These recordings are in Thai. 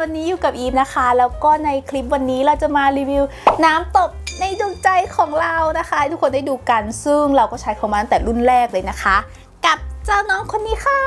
วันนี้อยู่กับอีฟนะคะ แล้วก็ในคลิปวันนี้เราจะมารีวิว น้ำตบในดวงใจของเรานะคะ ทุกคนได้ดูกันซึ่งเราก็ใช้ของมันแต่รุ่นแรกเลยนะคะ จ้าน้องคนนี้ค่ะ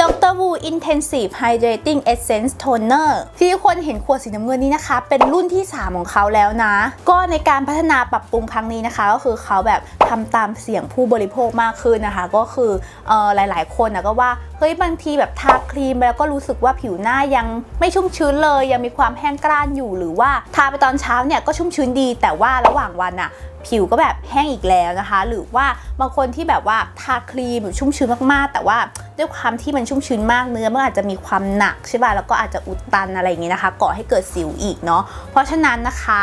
Dr. Wu Intensive Hydrating Essence Toner ที่ทุกคนเห็นขวดสีน้ำเงินนี้นะคะ เป็นรุ่นที่ 3 ของเขาแล้วนะ ก็ในการพัฒนาปรับปรุงครั้งนี้นะคะ ก็คือเขาแบบทำตามเสียงผู้บริโภคมากขึ้นนะคะ ก็คือเออหลาย ๆ คนนะก็ว่า เฮ้ยบางทีแบบทาครีมไปแล้วก็รู้สึกว่าผิวหน้ายังไม่ชุ่มชื้นเลย ยังมีความแห้งกร้านอยู่หรือว่าทาไปตอนเช้าเนี่ยก็ชุ่มชื้นดี แต่ว่าระหว่างวันอะผิวก็แบบแห้งอีกแล้วนะคะ หรือว่าบางคนที่แบบว่าทาครีมแบบชุ่มชื้นมากๆ แต่ว่าด้วยความที่มันชุ่มชื้นมากเนื้อมันอาจจะมีความหนักใช่ป่ะแล้วก็อาจจะอุดตันอะไรอย่างงี้นะคะก่อให้เกิดสิวอีกเนาะเพราะฉะนั้นนะคะ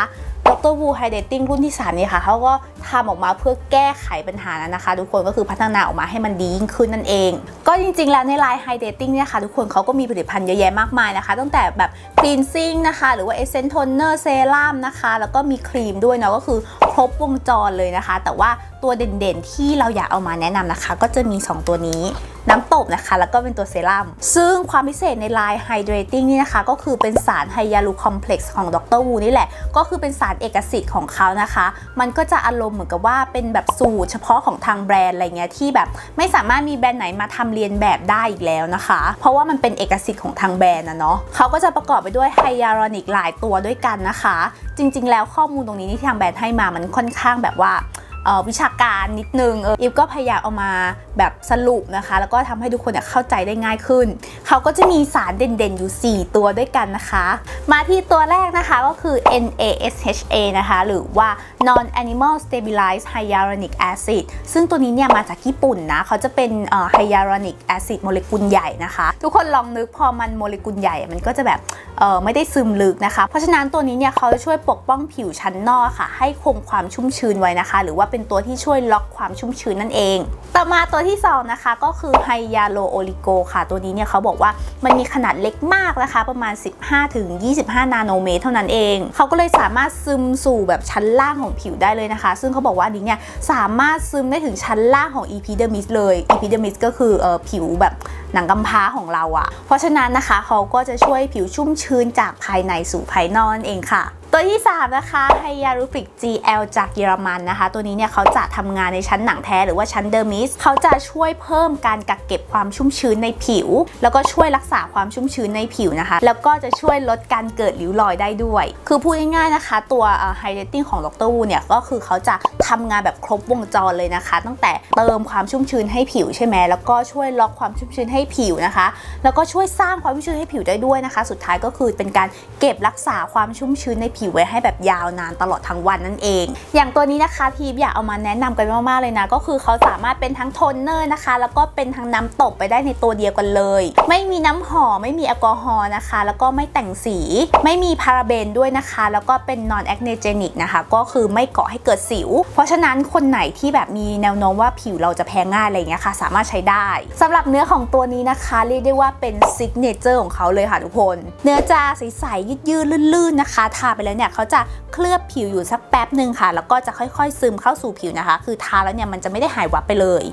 ดรวูไฮเดตติ้งรุ่นที่ 3 นี่ค่ะเขาก็ทำออกมาเพื่อแก้ไขปัญหานั้นนะคะ ทุกคนก็คือพัฒนาออกมาให้มันดียิ่งขึ้นนั่นเอง ก็จริงๆ แล้วในไลน์ไฮเดตติ้งเนี่ยค่ะทุกคนเขาก็มีผลิตภัณฑ์เยอะแยะมากมายนะคะ ตั้งแต่แบบคลีนซิ่งนะคะ หรือว่าเอเซนโทนเนอร์เซรั่มนะคะ แล้วก็มีครีมด้วยเนาะก็คือครบวงจรเลยนะคะ แต่ว่าตัวเด่นๆ ที่เราอยากเอามาแนะนำนะคะ ก็จะมี 2 ตัวนี้น้ำตบนะคะ แล้วก็เป็นตัวเซรั่มซึ่งความพิเศษในไลน์ Hydrating นี่นะคะ ก็คือเป็นสารไฮยาลูคอมเพล็กซ์ของดรวูนี่แหละ ก็คือเป็นสารเอกสิทธิ์ของเขานะคะ มันก็จะอารมณ์เหมือนกับว่าเป็นแบบสูตรเฉพาะของทางแบรนด์อะไรเงี้ยที่แบบไม่สามารถมีแบรนด์ไหนมาทำเรียนแบบได้อีกแล้วนะคะ เพราะว่ามันเป็นเอกสิทธิ์ของทางแบรนด์นะเนาะเขาก็จะประกอบไปด้วยไฮยาลูรอนิกหลายตัวด้วยกันนะคะ จริงๆ แล้วข้อมูลตรงนี้ที่ทางแบรนด์ให้มามันค่อนข้างแบบว่า วิชาการนิดนึงเอออิฟก็พยายามเอามาแบบสรุปนะคะ แล้วก็ทำให้ทุกคนเนี่ยเข้าใจได้ง่ายขึ้น เขาก็จะมีสารเด่นๆอยู่ 4 ตัวด้วยกันนะคะ มาที่ตัวแรกนะคะก็คือ NASHA นะคะ หรือว่า Non Animal Stabilized Hyaluronic Acid ซึ่งตัวนี้เนี่ยมาจากญี่ปุ่นนะ เขาจะเป็นเอ่อ Hyaluronic Acid โมเลกุลใหญ่นะคะ ทุกคนลองนึกพอมันโมเลกุลใหญ่มันก็จะแบบเอ่อไม่ได้ซึมลึกนะคะ เพราะฉะนั้นตัวนี้เนี่ยเขาจะช่วยปกป้องผิวชั้นนอกค่ะ ให้คงความชุ่มชื้นไว้นะคะ หรือว่าเป็นตัวที่ช่วยล็อกความชุ่มชื้นนั่นเอง ต่อมาตัวที่สองนะคะก็คือไฮยาโลโอลิโกค่ะ ตัวนี้เนี่ยเขาบอกว่ามันมีขนาดเล็กมากนะคะ ประมาณ 15-25 นาโนเมตรเท่านั้นเอง เขาก็เลยสามารถซึมสู่แบบชั้นล่างของผิวได้เลยนะคะ ซึ่งเขาบอกว่าอันนี้เนี่ยสามารถซึมได้ถึงชั้นล่างของ epidermis เลย epidermis ก็คือออผิวแบบหนังกำพร้าของเราอะ เพราะฉะนั้นนะคะเขาก็จะช่วยผิวชุ่มชื้นจากภายในสู่ภายนอกนั่นเองค่ะ ตัวที่ 3 นะคะไฮยารูฟิก GL จากเยอรมันนะคะ ตัวนี้เนี่ยเขาจะทำงานในชั้นหนังแท้หรือว่าชั้นเดอร์มิสเขาจะช่วยเพิ่มการกักเก็บความชุ่มชื้นในผิว แล้วก็ช่วยรักษาความชุ่มชื้นในผิวนะคะ แล้วก็จะช่วยลดการเกิดริ้วรอยได้ด้วย คือพูดง่ายๆนะคะ ตัวไฮเดรตติ้งของดรวูเนี่ยก็คือเขาจะทำงานแบบครบวงจรเลยนะคะ ตั้งแต่เติมความชุ่มชื้นให้ผิวใช่ไหมแล้วก็ช่วยล็อกความชุ่มชื้นให้ผิวนะคะ แล้วก็ช่วยสร้างความชุ่มชื้นให้ผิวได้ด้วยนะคะ สุดท้ายก็คือเป็นการเก็บรักษาความชุ่มชื้นในผิวไว้ให้แบบยาวนานตลอดทั้งวันนั่นเอง อย่างตัวนี้นะคะพีบอยากเอามาแนะนำกันมากๆเลยนะ ก็คือเขาสามารถเป็นทั้งโทนเนอร์นะคะ แล้วก็เป็นทั้งน้ำตบไปได้ในตัวเดียวกันเลย ไม่มีน้ำหอมไม่มีแอลกอฮอล์นะคะ แล้วก็ไม่แต่งสี ไม่มีพาราเบนด้วยนะคะ แล้วก็เป็น non acnegenic นะคะ ก็คือไม่ก่อให้เกิดสิว เพราะฉะนั้นคนไหนที่แบบมีแนวโน้มว่าผิวเราจะแพ้ง่ายอะไรเงี้ยค่ะ สามารถใช้ได้สำหรับเนื้อของตัวนี้นะคะเรียกได้ว่าเป็นซิกเนเจอร์ของเขาเลยค่ะทุกคน เนื้อจะใสๆยืดๆลื่นๆนะคะ ทาไปแล้วเนี่ยเขาจะเคลือบผิวอยู่สักแป๊บหนึ่งค่ะ แล้วก็จะค่อยๆ ซึมเข้าสู่ผิวนะคะ คือทาแล้วเนี่ยมันจะไม่ได้หายวับไปเลย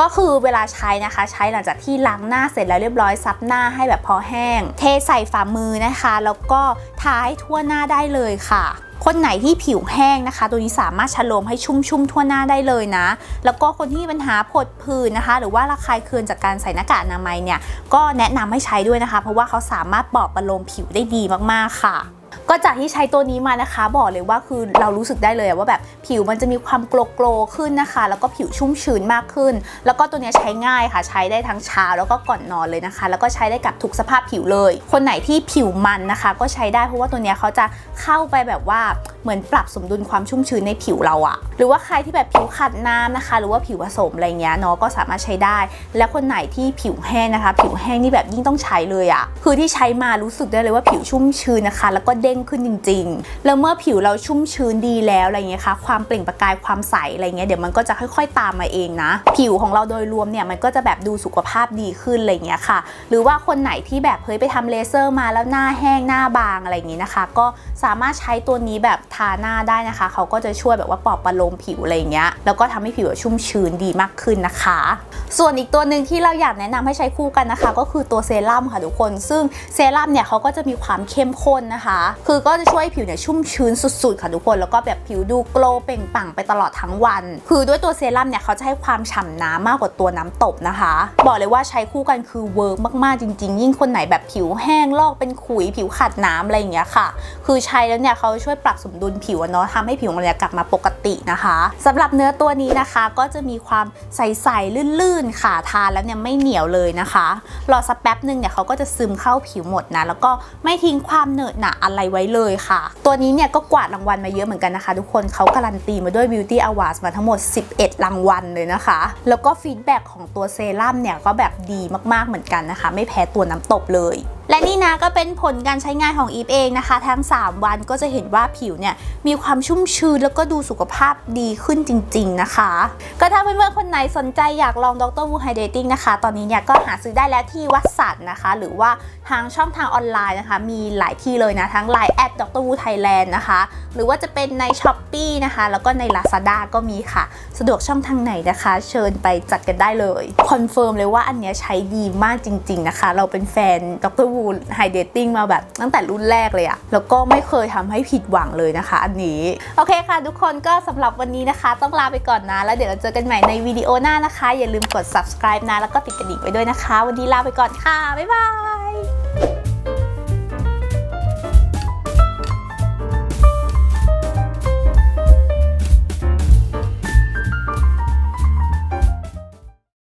ก็คือเวลาใช้นะคะใช้หลังจากที่ล้างหน้าเสร็จแล้วเรียบร้อยซับหน้าให้แบบพอแห้ง เทใส่ฝ่ามือนะคะ แล้วก็ทาให้ทั่วหน้าได้เลยค่ะ คนไหนที่ผิวแห้งนะคะ ตัวนี้สามารถชโลมให้ชุ่มๆทั่วหน้าได้เลยนะ แล้วก็คนที่มีปัญหาผดผื่นนะคะ หรือว่าระคายเคืองจากการใส่หน้ากากอนามัยเนี่ยก็แนะนำให้ใช้ด้วยนะคะ เพราะว่าเขาสามารถปลอบประโลมผิวได้ดีมากๆค่ะ ก็จากที่ใช้ตัวนี้มานะคะ บอกเลยว่าคือเรารู้สึกได้เลยว่าแบบผิวมันจะมีความโกลโกลขึ้นนะคะ แล้วก็ผิวชุ่มชื้นมากขึ้น แล้วก็ตัวนี้ใช้ง่ายค่ะ ใช้ได้ทั้งเช้าแล้วก็ก่อนนอนเลยนะคะ แล้วก็ใช้ได้กับทุกสภาพผิวเลย คนไหนที่ผิวมันนะคะ ก็ใช้ได้เพราะว่าตัวนี้เขาจะเข้าไปแบบว่า เหมือนปรับสมดุลความชุ่มชื้นในผิวเราอะหรือว่าใครที่แบบผิวขัดน้ำนะคะ หรือว่าผิวผสมอะไรเงี้ยเนาะก็สามารถใช้ได้ และคนไหนที่ผิวแห้งนะคะ ผิวแห้งนี่แบบยิ่งต้องใช้เลยอะคือที่ใช้มารู้สึกได้เลยว่าผิวชุ่มชื้นนะคะ แล้วก็เด้งขึ้นจริง ๆ แล้วเมื่อผิวเราชุ่มชื้นดีแล้วอะไรเงี้ยค่ะความเปล่งประกายความใสอะไรเงี้ยเดี๋ยวมันก็จะค่อย ๆ ตามมาเองนะ ผิวของเราโดยรวมเนี่ยมันก็จะแบบดูสุขภาพดีขึ้นอะไรเงี้ยค่ะ หรือว่าคนไหนที่แบบเฮ้ยไปทำเลเซอร์มาแล้วหน้าแห้งหน้าบางอะไรอย่างงี้นะคะ ก็สามารถใช้ตัวนี้แบบทาหน้าได้นะคะ เขาก็จะช่วยแบบว่าปลอบประโลมผิวอะไรอย่างเงี้ย แล้วก็ทำให้ผิวชุ่มชื้นดีมากขึ้นนะคะ ส่วนอีกตัวหนึ่งที่เราอยากแนะนำให้ใช้คู่กันนะคะ ก็คือตัวเซรั่มค่ะทุกคน ซึ่งเซรั่มเนี่ยเขาก็จะมีความเข้มข้นนะคะ คือก็จะช่วยให้ผิวเนี่ยชุ่มชื้นสุดๆค่ะทุกคน แล้วก็แบบผิวดูโกลเปล่งปังไปตลอดทั้งวัน คือด้วยตัวเซรั่มเนี่ยเขาจะให้ความฉ่ำน้ำมากกว่าตัวน้ำตบนะคะ บอกเลยว่าใช้คู่กันคือเวิร์กมากๆจริง ๆ ยิ่งคนไหนแบบผิวแห้งลอกเป็นขุยผิวขาดน้ำอะไรอย่างเงี้ยค่ะ คือใช้แล้วเนี่ยเขาช่วยปรับสมดุลผิวเนาะทำให้ผิวของเรากลับมาปกตินะคะสำหรับเนื้อตัวนี้นะคะก็จะมีความใสๆลื่นๆค่ะทานแล้วเนี่ยไม่เหนียวเลยนะคะรอสักแป๊บหนึ่งเนี่ยเขาก็จะซึมเข้าผิวหมดนะแล้วก็ไม่ทิ้งความเหนอะหนะอะไรไว้เลยค่ะ ตัวนี้เนี่ยก็กวาดรางวัลมาเยอะเหมือนกันนะคะ ทุกคนเขาการันตีมาด้วย Beauty Awards มาทั้งหมด 11 รางวัลเลยนะคะ แล้วก็ฟีดแบ็กของตัวเซรั่มเนี่ยก็แบบดีมากๆเหมือนกันนะคะ ไม่แพ้ตัวน้ำตบเลยและนี่นะก็เป็นผลการใช้งานของอีฟเองนะคะ ทั้ง 3 วันก็จะเห็นว่าผิวเนี่ยมีความชุ่มชื้นแล้วก็ดูสุขภาพดีขึ้นจริง ๆนะคะ ก็ถ้าเพื่อนๆคนไหนสนใจอยากลองดรวูไฮเดติ้งนะคะ ตอนนี้เนี่ยก็หาซื้อได้แล้วที่วัดสันนะคะ หรือว่าทางช่องทางออนไลน์นะคะ มีหลายที่เลยนะ ทั้ง Line แอดดรวูไทยแลนด์นะคะ หรือว่าจะเป็นใน s h อ p e e นะคะ แล้วก็ใน Lazada ก็มีค่ะ สะดวกช่องทางไหนนะคะ เชิญไปจัดกันได้เลยคอนเฟิร์มเลยว่าอันเนี้ยใช้ดีมากจริง ๆนะคะ เราเป็นแฟนดรวูไฮเดติ้งมาแบบตั้งแต่รุ่นแรกเลยอะแล้วก็ไม่เคยทำให้ผิดหวังเลยนะคะ อันนี้ โอเคค่ะ ทุกคนก็สำหรับวันนี้นะคะ ต้องลาไปก่อนนะ แล้วเดี๋ยวเราเจอกันใหม่ในวิดีโอหน้านะคะ อย่าลืมกด subscribe นะ แล้วก็ติดกระดิ่งไว้ด้วยนะคะ วันนี้ลาไปก่อนค่ะบ๊ายบาย